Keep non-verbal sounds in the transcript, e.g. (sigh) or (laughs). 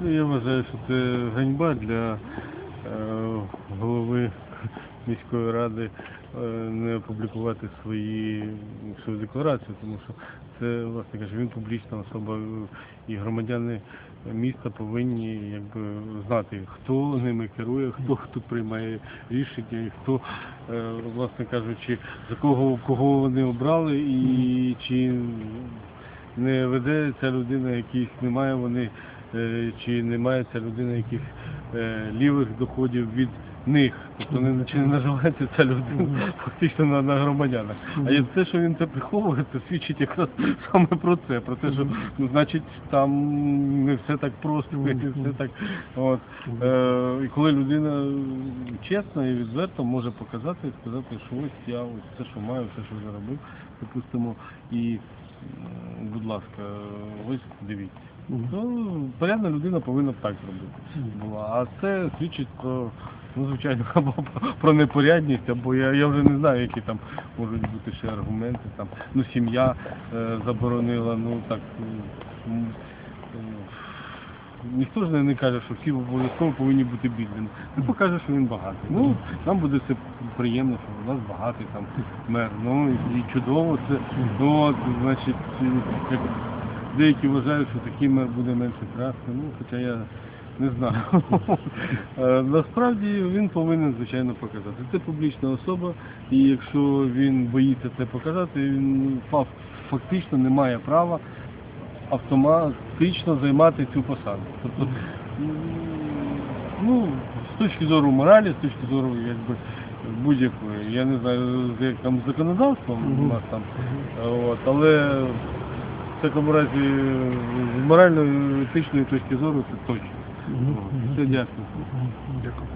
Ну, я вважаю, що це ганьба для е, голови міської ради е, не опублікувати свої свою декларацію, тому що це, власне кажучи, він публічна особа, і громадяни міста повинні якби знати, хто ними керує, хто тут приймає рішення, і хто, е, власне кажучи, за кого кого вони обрали і чи не веде ця людина, яких немає вони, чи немає ця людина яких е, лівих доходів від них. Тобто не, чи не наживається ця людина фактично на, на громадянах. А є те, що він це приховує, це свідчить якраз саме про це, про те, що ну, значить там не все так просто, не все так. От. Е, і коли людина чесна і відверто може показати і сказати, що ось я ось все, що маю, все, що заробив, допустимо, і будь ласка, ось дивіться. Ну, порядна людина повинна б так зробити. Була. А це свідчить про, ну, звичайно, (laughs) або про- непорядність, або я, я вже не знаю, які там можуть бути ще аргументи. Там, ну, сім'я е, заборонила, ну так. м, м, Ніхто ж не, каже, що всі обов'язково повинні бути бідними. Він покаже, що він багатий. Ну, нам буде це приємно, що у нас багатий там мер. Ну і, чудово це. Ну, от, значить, е, як деякі вважають, що такий мер буде менше красти. Ну, хоча я не знаю. (laughs) Е, Насправді він повинен, звичайно, показати. Це публічна особа, і якщо він боїться це показати, він фактично не має права автоматично займати цю посаду. Тобто, ну, з точки зору моралі, з точки зору якби будь-якої, я не знаю, з- як там законодавством у нас там, от, але в такому разі з морально-етичної точки зору це точно. Все, дякую. Дякую.